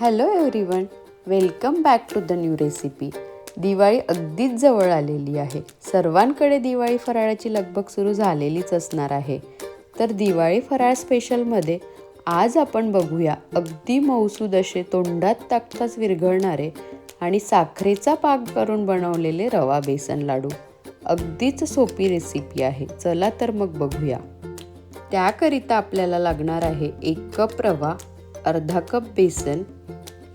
Hello everyone welcome back to the new recipe Diwali अगदीच जवळ आलेली आहे. सर्वांकडे दिवाळी फराळाची लगबग सुरू झालेलीच असणार आहे. तर दिवाळी फराळ स्पेशलमध्ये आज आपण बघूया अगदी मौसूद असे तोंडात ताकताच विरघळणारे आणि साखरेचा पाक करून बनवलेले रवा बेसन लाडू. अगदीच सोपी रेसिपी आहे. चला तर मग बघूया. त्याकरिता आपल्याला लागणार आहे एक कप रवा अर्धा कप बेसन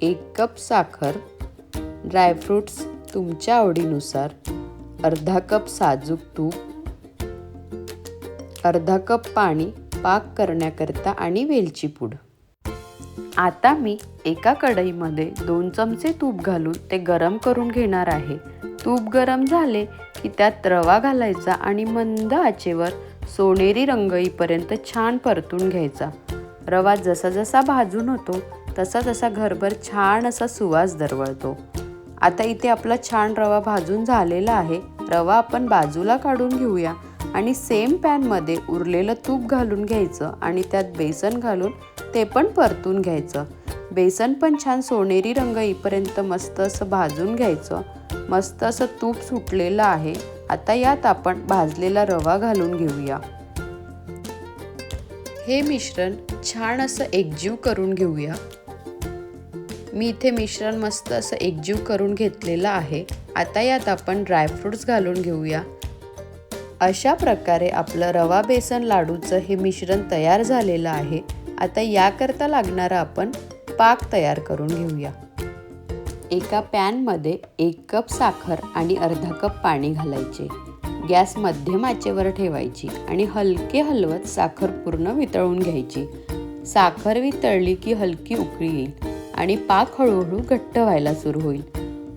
एक कप साखर ड्रायफ्रूट्स तुमच्या आवडीनुसार अर्धा कप साजूक तूप अर्धा कप पाणी पाक करण्याकरता आणि वेलची पूड. आता मी एका कढईमध्ये दोन चमचे तूप घालून ते गरम करून घेणार आहे. तूप गरम झाले की त्यात रवा घालायचा आणि मंद आचेवर सोनेरी रंग येईपर्यंत छान परतून घ्यायचा. रवा जसा जसा भाजून होतो तसा तसा घरभर छान असा सुवास दरवळतो. आता इथे आपला छान रवा भाजून झालेला आहे. रवा आपण बाजूला काढून घेऊया आणि सेम पॅनमध्ये उरलेलं तूप घालून घ्यायचं आणि त्यात बेसन घालून ते पण परतून घ्यायचं. बेसन पण छान सोनेरी रंग येईपर्यंत मस्त असं भाजून घ्यायचं. मस्त असं तूप सुटलेलं आहे. आता यात आपण भाजलेला रवा घालून घेऊया. हे मिश्रण छान असं एकजीव करून घेऊया. मी इथे मिश्रण मस्त असं एकजीव करून घेतलेलं आहे. आता यात आपण ड्रायफ्रूट्स घालून घेऊया. अशा प्रकारे आपलं रवा बेसन लाडूचं हे मिश्रण तयार झालेलं आहे. आता याकरता लागणारा आपण पाक तयार करून घेऊया. एका पॅनमध्ये एक कप साखर आणि अर्धा कप पाणी घालायचे. गॅस मध्यम आचेवर ठेवायची आणि हलके हलवत साखर पूर्ण वितळून घ्यायची. साखर वितळली की हलकी उकळी येईल. आणि पाक हळूहळू घट्ट व्हायला सुरू होईल.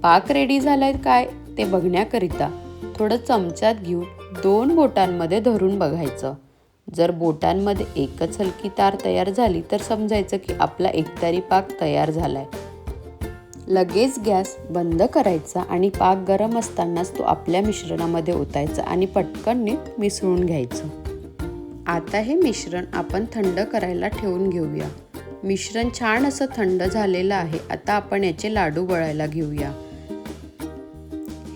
पाक रेडी झालाय काय ते बघण्याकरिता थोडं चमच्यात घेऊन दोन बोटांमध्ये धरून बघायचं. जर बोटांमध्ये एकच हलकी तार तयार झाली तर समजायचं की आपला एकतारी पाक तयार झालाय. लगेच गॅस बंद करायचा आणि पाक गरम असतानाच तो आपल्या मिश्रणामध्ये ओतायचा आणि पटकन नीट मिसळून घ्यायचं. आता हे मिश्रण आपण थंड करायला ठेवून घेऊया. मिश्रण छान असं थंड झालेलं आहे. आता आपण याचे लाडू वळायला घेऊया.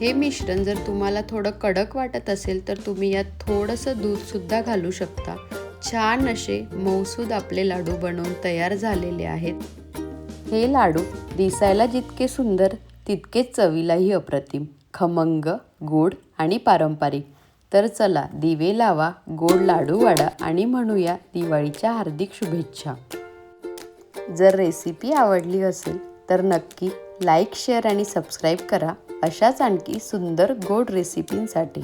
हे मिश्रण जर तुम्हाला थोडं कडक वाटत असेल तर तुम्ही यात थोडंसं दूधसुद्धा घालू शकता. छान असे मौसूद आपले लाडू बनवून तयार झालेले आहेत. हे लाडू दिसायला जितके सुंदर तितकेच चवीलाही अप्रतिम. खमंग गोड आणि पारंपरिक. तर चला दिवे लावा गोड लाडू वाडा आणि म्हणूया दिवाळीच्या हार्दिक शुभेच्छा. जर रेसिपी आवडली असेल तर नक्की लाईक शेअर आणि सबस्क्राईब करा. अशाच आणखी सुंदर गोड रेसिपींसाठी